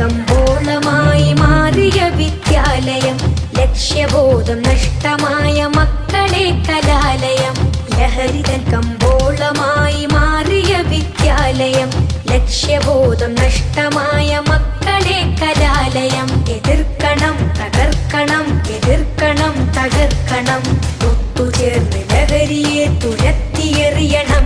കമ്പോളമായി മാറിയ വിദ്യാലയം ലക്ഷ്യബോധം നഷ്ടമായ കലാലയം. ലഹരിതൻ കമ്പോളമായി മാറിയ വിദ്യാലയം ലക്ഷ്യബോധം നഷ്ടമായ കലാലയം. എതിർക്കണം തകർക്കണം എതിർക്കണം തകർക്കണം. ഒത്തുചേർന്ന് ലഹരിയെ തുരത്തണം